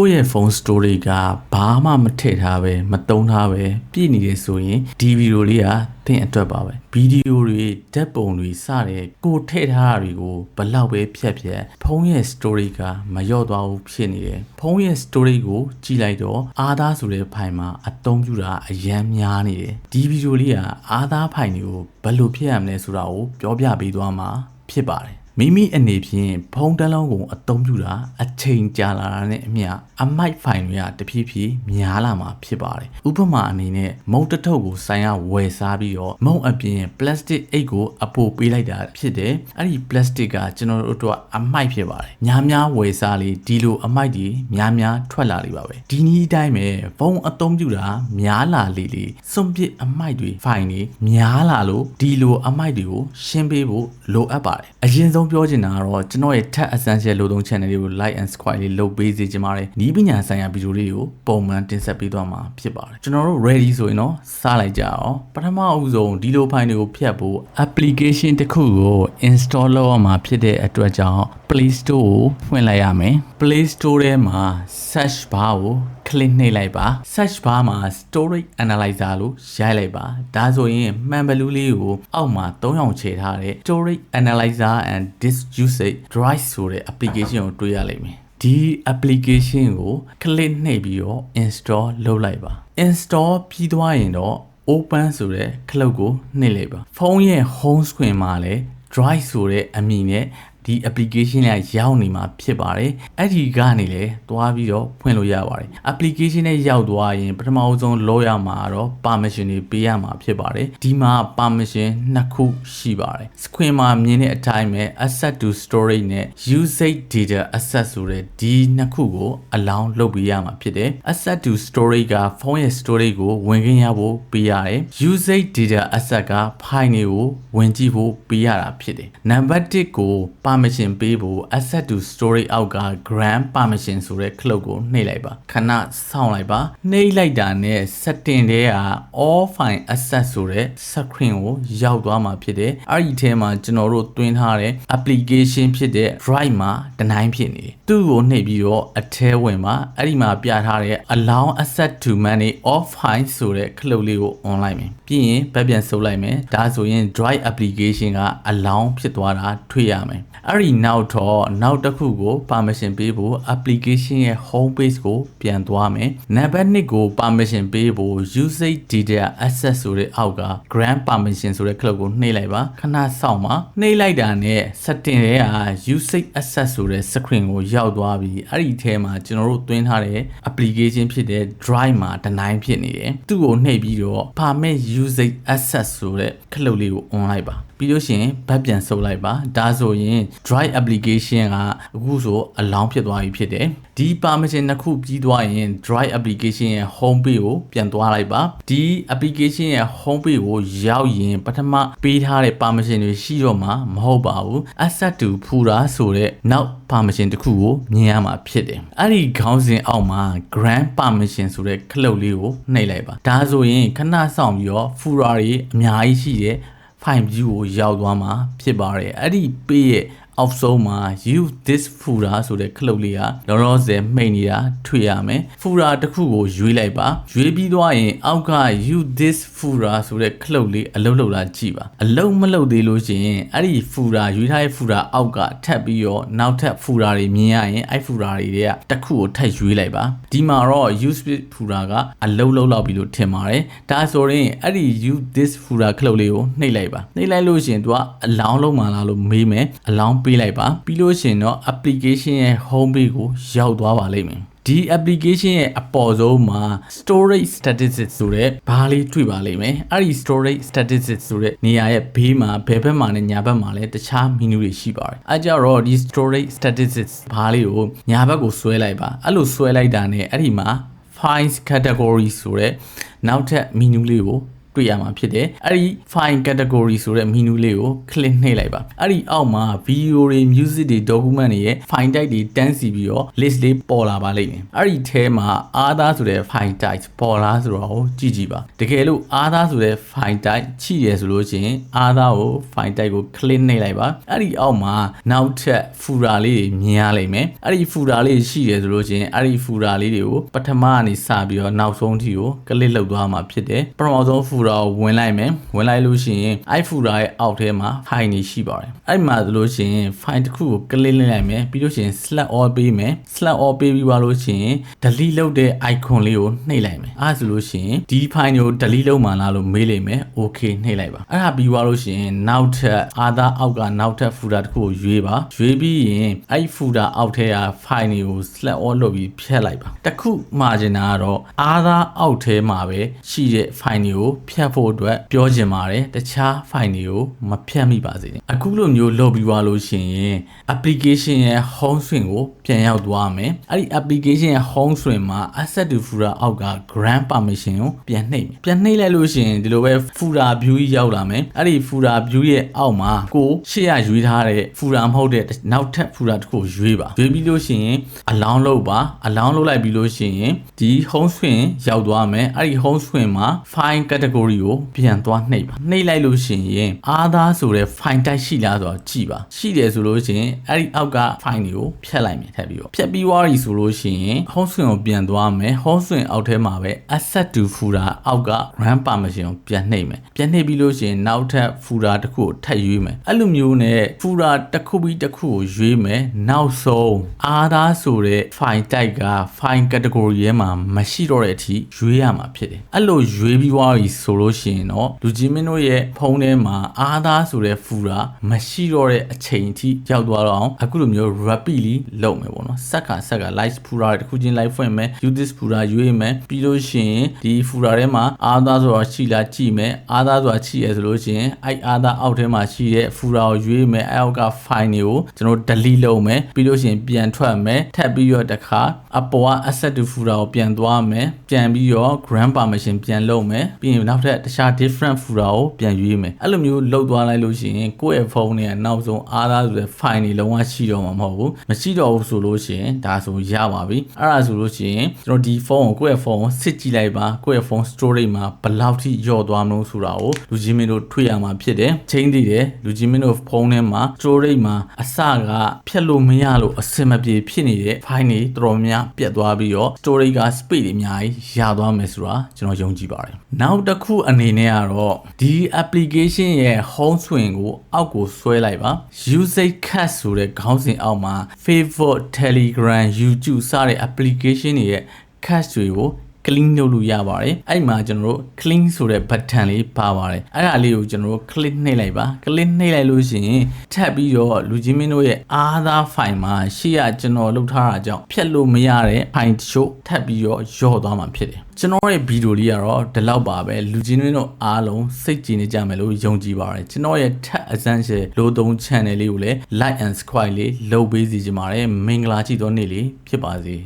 ကိုယ့်ရဲ့ဖုန်း story ကဘာမှမထည့်ထားပဲမတုံးထားပဲပြည့်နေတယ်ဆိုရင်ဒီဗီဒီယိုလေးကသင်အတွက်ပါပဲဗီဒီယိုတွေဓာတ်ပုံတွေစတဲ့ကိုထည့်ထားတာတွေကိုဘလောက်ပဲဖြတ်ဖြတ်ဖုန်းရဲ့ story ကမလျော့သွားဘူးဖြစ်နေတယ်ဖုန်းရဲ့ story ကိုကြည့်လိုက်တော့အာသာဆိုတဲ့ဖိုင်မှာအသုံးပြုတာအရန်များနေတယ်ဒီဗီဒီယိုလေးကအာသာဖိုင်တွေကိုဘယ်လိုဖြတ်ရမလဲဆိုတာကိုပြောပြပေးသွားမှာဖြစ်ပါတယ် မိမိအနေဖြင့်ဖုန်းတစ်လုံးကိုအသုံးပြုတာအချိန်ကြာလာတာနဲ့အမျှအမိုက်ဖိုင်တွေကတဖြည်းဖြည်းများလာမှာဖြစ်ပါတယ်။ဥပမာအနေနဲ့မုံတစ်ထုပ်ကိုဆိုင်ရဝယ်စားပြီးတော့မုံအပြင်ပလတ်စတစ်အိတ်ကိုအပိုပေးလိုက်တာဖြစ်တယ်။အဲ့ဒီပလတ်စတစ်ကကျွန်တော်တို့အတွက်အမိုက်ဖြစ်ပါတယ်။များများဝယ်စားလေဒီလိုအမိုက်တွေများများထွက်လာလိမ့်ပါပဲ။ဒီနည်းအတိုင်းပဲဖုန်းအသုံးပြုတာများလာလေလေစွန့်ပစ်အမိုက်တွေဖိုင်တွေများလာလို့ဒီလိုအမိုက်တွေကိုရှင်းပေးဖို့လိုအပ်ပါတယ်။အရင်ဆုံးပြောချင်တာကတော့ကျွန်တော်ရဲ့ Tech Essential လို့သုံး channel လေးကို like and subscribe လေးလုပ်ပေးစေချင်ပါတယ်။ဤပညာဆိုင်ရာဗီဒီယိုလေးကိုပုံမှန်တင်ဆက်ပေးသွားမှာဖြစ်ပါတယ်။ကျွန်တော်တို့ ready ဆိုရင်တော့စလိုက်ကြအောင်။ပထမအဦးဆုံးဒီလို file တွေကိုဖြတ်ဖို့ application တစ်ခုကို install လုပ်ရမှာဖြစ်တဲ့အတွက်ကြောင့် Play Store ကိုဖွင့်လိုက်ရမယ်။ Play Store ထဲမှာ search bar ကို click နှိပ်လိုက်ပါ search bar မှာ storage analyzer လို့ရိုက်လိုက်ပါဒါဆိုရင်မှန်ဘလူးလေးကိုအောက်မှာ၃ရောင်ခြေထားတဲ့ storage analyzer and disk usage drive ဆိုတဲ့ application ကိုတွေ့ရလိမ့်မယ်ဒီ application ကို click နှိပ်ပြီးတော့ install လုပ်လိုက်ပါ install ပြီးသွားရင်တော့ open ဆိုတဲ့ခလုတ်ကိုနှိပ်လိုက်ပါဖုန်းရဲ့ home screen မှာလည်း drive ဆိုတဲ့အမည်နဲ့ ဒီ application လေးရောက်နေမှာဖြစ်ပါတယ်အဲ့ဒီကနေလေတွားပြီးတော့ဖွင့်လို့ရပါတယ် application နဲ့ရောက်သွားရင်ပထမအဆုံးလောရမှာတော့ permission တွေပေးရမှာဖြစ်ပါတယ်ဒီမှာ permission နှစ်ခုရှိပါတယ် screen မှာမြင်တဲ့အတိုင်းပဲ asset to storage နဲ့ usage data access ဆိုတဲ့ဒီနှစ်ခုကို allow လုပ်ပေးရမှာဖြစ်တယ် asset to storage ကဖုန်းရဲ့ storage ကိုဝင်ခွင့်ရဖို့ပေးရတယ် usage data access က file တွေကိုဝင်ကြည့်ဖို့ပေးရတာဖြစ်တယ်နံပါတ်1ကို permission ပေးဖို့ asset to storage အောက်က grant permission ဆိုတဲ့ cloud ကိုနှိပ်လိုက်ပါခဏစောင့်လိုက်ပါနှိပ်လိုက်တာနဲ့ setting ထဲက all file access ဆိုတဲ့ screen ကိုရောက်သွားမှာဖြစ်တယ်အဲ့ဒီထဲမှာကျွန်တော်တို့တွင်းထားတဲ့ application ဖြစ်တဲ့ drive မှာတနိုင်ဖြစ်နေတယ်သူ့ကိုနှိပ်ပြီးတော့အထဲဝင်ပါအဲ့ဒီမှာပြထားတဲ့ allow access to manage all file ဆိုတဲ့ cloud လေးကို online မယ်ပြီးရင်ဘက်ပြန်ဆုပ်လိုက်မယ်ဒါဆိုရင် drive application က allow ဖြစ်သွားတာတွေ့ရမယ်အဲ့ဒီနောက်တော့နောက်တစ်ခုကို permission ပေးဖို့ application ရဲ့ home page ကို ပြန်သွားမယ်နံပါတ်1ကို permission ပေးဖို့ usage data access ဆိုတဲ့အောက်က grant permission ဆိုတဲ့ club ကိုနှိပ်လိုက်ပါခဏစောင့်ပါနှိပ်လိုက်တာနဲ့ setting တွေက usage access ဆိုတဲ့ screen ကိုရောက်သွားပြီအဲ့ဒီထဲမှာကျွန်တော်တို့သွင်းထားတဲ့ application ဖြစ်တဲ့ drive မှာတနိုင်ဖြစ်နေတယ်သူ့ကိုနှိပ်ပြီးတော့ permit usage access ဆိုတဲ့ club လေးကို on လိုက်ပါ ပြီးလို့ရှိရင်ဘတ်ပြန်ဆုပ်လိုက်ပါဒါဆိုရင် dry application ကအခုဆိုအလောင်းဖြစ်သွားပြီဖြစ်တယ်ဒီ permission နှစ်ခုပြီးသွားရင် dry application ရဲ့ home page ကိုပြန်သွားလိုက်ပါဒီ application ရဲ့ home page ကိုရောက်ရင်ပထမပေးထားတဲ့ permission တွေရှိတော့မှာမဟုတ်ပါဘူး asset to ဖူတာဆိုတဲ့နောက် permission တခုကိုမြင်ရမှာဖြစ်တယ်အဲ့ဒီခေါင်းစဉ်အောက်မှာ grand permission ဆိုတဲ့ခလုတ်လေးကိုနှိပ်လိုက်ပါဒါဆိုရင်ခဏဆောင်ပြီးတော့ fura တွေအများကြီးရှိတယ် 5G ကိုရောက်သွားမှာဖြစ်ပါတယ်အဲ့ဒီ page ရဲ့ အောက်ဆုံးမှာ use this fura ဆိုတဲ့ခလုတ်လေးကလောလောဆယ်မှိတ်နေတာတွေ့ရမယ် fura တစ်ခုကိုရွေးလိုက်ပါရွေးပြီးသွားရင်အောက်က use this fura ဆိုတဲ့ခလုတ်လေးအလုံးလုံးလာကြည့်ပါအလုံးမလုံးသေးလို့ရှိရင်အဲ့ဒီ fura ရွေးထားတဲ့ fura အောက်ကထပ်ပြီးတော့နောက်ထပ် fura တွေမြင်ရရင်အဲ့ fura တွေတွေကတစ်ခုကိုထပ်ရွေးလိုက်ပါဒီမှာတော့ use this fura ကအလုံးလုံးလောက်ပြီလို့ထင်ပါတယ်ဒါဆိုရင်အဲ့ဒီ use this fura ခလုတ်လေးကိုနှိပ်လိုက်ပါနှိပ်လိုက်လို့ရှိရင်သူကအလောင်းလုံးမှလားလို့မေးမယ်အလောင်းပေးလိုက်ပါပြီးလို့ရှိရင်တော့ application ရဲ့ home page ကိုရောက်သွားပါလိမ့်မယ်ဒီ application ရဲ့အပေါ်ဆုံးမှာ storage statistics ဆိုတဲ့ဘားလေးတွေ့ပါလိမ့်မယ်အဲ့ဒီ storage statistics ဆိုတဲ့နေရာရဲ့ဘေးမှာဘယ်ဘက်မှာနဲ့ညာဘက်မှာလည်းတခြား menu တွေရှိပါတယ်အဲကြတော့ဒီ storage statistics ဘားလေးကိုညာဘက်ကိုဆွဲလိုက်ပါအဲ့လိုဆွဲလိုက်တာနဲ့အဲ့ဒီမှာ files category ဆိုတဲ့နောက်ထပ် menu လေးကို တွေ့ရမှာဖြစ်တယ်အဲ့ဒီ file category ဆိုတဲ့ menu လေးကို click နှိပ်လိုက်ပါအဲ့ဒီအောက်မှာ video တွေ music တွေ document တွေရဲ့ file type တွေတန်းစီပြီးတော့ list လေးပေါ်လာပါလိမ့်မယ်အဲ့ဒီထဲမှာ other ဆိုတဲ့ file type ပေါ်လာဆိုတော့ကြည့်ကြည့်ပါတကယ်လို့ other ဆိုတဲ့ file type ချိရဆိုလို့ရှိရင် other ကို file type ကို click နှိပ်လိုက်ပါအဲ့ဒီအောက်မှာနောက်ထပ် folder လေးတွေမြင်ရလိမ့်မယ်အဲ့ဒီ folder လေးရှိရဆိုလို့ရှိရင်အဲ့ဒီ folder လေးတွေကိုပထမကနေစပြီးတော့နောက်ဆုံးထိကို click လုပ်သွားမှာဖြစ်တယ်ပထမဆုံး folder ကိုဝင်လိုက်မယ်ဝင်လိုက်လို့ရှိရင်အဲ့ folder ရဲ့အောက်ထဲမှာ file တွေရှိပါတယ်အဲ့မှာဆိုလို့ရှိရင် file တစ်ခုကို click လုပ်လိုက်မယ်ပြီးလို့ရှိရင် select all ပေးမယ် select all ပေးပြီးသွားလို့ရှိရင် delete လုပ်တဲ့ icon လေးကိုနှိပ်လိုက်မယ်အဲ့ဒါဆိုလို့ရှိရင်ဒီ file ကို delete လုပ်မှလားလို့မေးလိမ့်မယ် okay နှိပ်လိုက်ပါအဲ့ဒါပြီးသွားလို့ရှိရင်နောက်ထပ် other အောက်ကနောက်ထပ် folder တစ်ခုကိုရွေးပါရွေးပြီးရင်အဲ့ folder အောက်ထဲက file တွေကို select all လုပ်ပြီးဖြတ်လိုက်ပါတစ်ခုမှာကျင်တာကတော့ other အောက်ထဲမှာပဲရှိတဲ့ file တွေကိုဖြတ်ဖို့အတွက်ပြောချင်ပါတယ်တခြား file တွေကိုမဖြတ်မိပါစေနဲ့အခုလိုမျိုးလုပ်ပြီးသွားလို့ရှိရင် application ရဲ့ home screen ကိုပြန်ရောက်သွားမယ်အဲ့ဒီ application ရဲ့ home screen မှာ asset to folder အောက်က grant permission ကိုပြန်နှိပ်မယ်ပြန်နှိပ်လိုက်လို့ရှိရင်ဒီလိုပဲ folder view ကြီးရောက်လာမယ်အဲ့ဒီ folder view ရဲ့အောက်မှာကိုရှေ့ရရွေးထားတဲ့ folder မဟုတ်တဲ့နောက်ထပ် folder တစ်ခုကိုရွေးပါရွေးပြီးလို့ရှိရင် allow လုပ်ပါ allow လုပ်လိုက်ပြီးလို့ရှိရင်ဒီ home screen ရောက်သွားမယ်အဲ့ဒီ home screen မှာ file category ကိုပြန်သွားနှိပ်ပါနှိပ်လိုက်လို့ရှိရင် other ဆိုတဲ့ file type ရှိလားဆိုတော့ကြည့်ပါရှိတယ်ဆိုလို့ရှိရင်အဲ့ဒီအောက်က file တွေကိုဖြတ်လိုက်မယ်ထပ်ပြီးတော့ဖြတ်ပြီးသွားပြီဆိုလို့ရှိရင် home screen ကိုပြန်သွားမယ် home screen အောက်ထဲမှာပဲ asset to folder အောက်က run permission ကိုပြန်နှိပ်မယ်ပြန်နှိပ်ပြီးလို့ရှိရင်နောက်ထပ် folder တစ်ခုကိုထပ်ရွေးမယ်အဲ့လိုမျိုးနဲ့ folder တစ်ခုပြီးတစ်ခုကိုရွေးမယ်နောက်ဆုံး other ဆိုတဲ့ file type က file category ရဲ့မှာမရှိတော့တဲ့အထိရွေးရမှာဖြစ်တယ်အဲ့လိုရွေးပြီးသွားပြီဆိုလို့ရှိရင်တော့လူကြီးမင်းတို့ရဲ့ဖုန်းထဲမှာ other ဆိုတဲ့ folder မရှိတော့တဲ့အချိန်အထိရောက်သွားတော့အောင်အခုလိုမျိုး rapidly လုပ်မယ်ပေါ့နော်စက္ခါစက္ခါ live folder တစ်ခုချင်း live ဖွင့်မယ် use this folder ရွေးမယ်ပြီးလို့ရှိရင်ဒီ folder ထဲမှာ other ဆိုတာရှိလားကြည့်မယ် other ဆိုတာရှိရဆိုလို့ရှိရင်အဲ့ other အောက်ထဲမှာရှိတဲ့ folder ကိုရွေးမယ်အဲ့အောက်က file တွေကိုကျွန်တော် delete လုပ်မယ်ပြီးလို့ရှိရင်ပြန်ထွက်မယ်ထပ်ပြီးတော့တစ်ခါအပေါ်က asset to folder ကိုပြန်သွားမယ်ပြန်ပြီးတော့ grant permission ပြန်လုပ်မယ်ပြီးရင်နောက်ထပ်တခြား different folder ကိုပြန်ရွေးမယ်အဲ့လိုမျိုးလုပ်သွားလိုက်လို့ရှိရင်ကိုယ့်ရဲ့ဖုန်းနဲ့နောက်ဆုံး other ဆိုတဲ့ file တွေလုံးဝရှိတော့မှာမဟုတ်ဘူးမရှိတော့ဘူးဆိုလို့ရှိရင်ဒါဆိုရပါပြီအဲ့ဒါဆိုလို့ရှိရင်ကျွန်တော်ဒီဖုန်းကိုကိုယ့်ရဲ့ဖုန်းကိုစစ်ကြည့်လိုက်ပါကိုယ့်ရဲ့ဖုန်း storage မှာဘယ်လောက်ထိညော့သွားမလို့ဆိုတာကိုလူကြီးမင်းတို့ထွေရမှာဖြစ်တယ်ချိန်တည်တယ်လူကြီးမင်းတို့ဖုန်းထဲမှာ storage မှာအစကဖြတ်လို့မရလို့အဆင်မပြေဖြစ်နေတဲ့ file တွေတော်တော်များပြတ်သွားပြီးတော့ storage က space တွေအများကြီးရသွားမယ်ဆိုတာကျွန်တော်ယုံကြည်ပါတယ်နောက်တစ်ခုအနေနဲ့ကတော့ဒီ application ရဲ့ home screen ကိုအောက်ကိုဆွဲလိုက်ပါ usage cat ဆိုတဲ့ခေါင်းစဉ်အောက်မှာ Facebook Telegram YouTube စတဲ့ application တွေရဲ့ cache တွေကို clean လုပ်လို့ရပါတယ်အဲ့မှာကျွန်တော်တို့ clean ဆိုတဲ့ button လေးပါပါတယ်အဲ့ဒါလေးကိုကျွန်တော်တို့ click နှိပ်လိုက်ပါ click နှိပ်လိုက်လို့ရှိရင်ထပ်ပြီးတော့လူကြီးမင်းတို့ရဲ့ other file မှာရှေ့ကကျွန်တော်လုပ်ထားတာကြောင့်ဖြတ်လို့မရတဲ့ file တချို့ထပ်ပြီးတော့ယော့သွားမှာဖြစ်တယ်ကျွန်တော်ရဲ့ဗီဒီယိုလေးကတော့ဒီလောက်ပါပဲလူချင်းတွေတို့အားလုံးစိတ်ကြည်နေကြမယ်လို့ယုံကြည်ပါတယ်ကျွန်တော်ရဲ့ထက်အစမ်းရှယ်လိုသုံး channel လေးကိုလည်း like and subscribe လေးလုပ်ပေးစီကြပါတယ်မင်္ဂလာရှိသောနေ့လေးဖြစ်ပါစေ